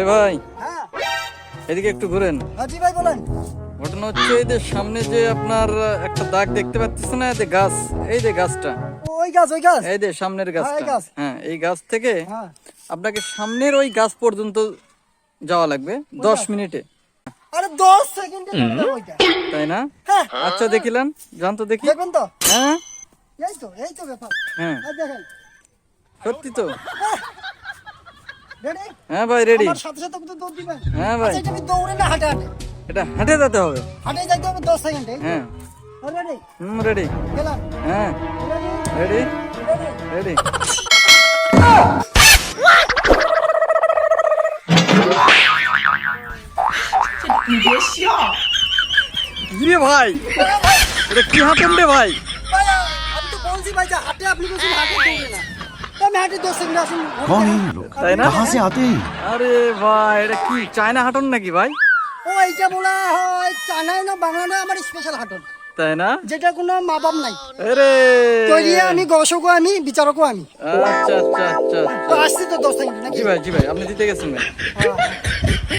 আরে ভাই। হ্যাঁ এদিকে একটু ঘুরেন। হাজি ভাই বলেন। ঘটনা হচ্ছে এই যে সামনে যে আপনার একটা দাগ দেখতে পাচ্ছেন না? এই যে গাছ। এই যে গাছটা। ওই গাছ ওই গাছ। এই যে সামনের গাছটা। গাছ। হ্যাঁ এই গাছ থেকে হ্যাঁ। আপনাকে সামনের ওই গাছ পর্যন্ত যাওয়া লাগবে। দশ মিনিটে। আরে দশ সেকেন্ডে তাই না? হ্যাঁ। আচ্ছা দেখিলাম জান তো দেখি। দেখবেন তো? হ্যাঁ। এই তো এই তো ব্যাপার। হ্যাঁ। সত্যি তো? হ্যাঁ ভাই রেডি আমার সাথে সাথে কিন্তু দৌড় দিবেন হ্যাঁ ভাই। আচ্ছা এটা কি দৌড়ে না হাঁটে হাঁটে? এটা হেঁটে যেতে হবে। হাঁটে যাইতে হবে দশ সেকেন্ডে? হ্যাঁ। রেডি হুম রেডি গেলাম। হ্যাঁ। রেডি রেডি ভাই এটা কি হাঁটেন রে ভাই? ভাই আমি তো বলছি ভাই যে হাঁটে আপনি বলছেন হাঁটে দৌড়ে না। তো আমি হাঁটে দশ সেকেন্ডে আসুন कौन है ये लोग তাই না कहाँ से आते हैं আরে ভাই এটা কি চায়না হাঁটন নাকি ভাই ও এইটা বলা হয় চায়নায় না বাংলা না আমার স্পেশাল হাঁটন তাই না যেটা কোনো মা বাপ নাই আরে তৈরি আমি গবেষকও আমি বিচারকও আমি আচ্ছা আচ্ছা আচ্ছা তো আসছি তো দশ সেকেন্ডে নাকি জি ভাই জি ভাই আপনি দিতে গেছেন ভাই হ্যাঁ, হ্যাঁ।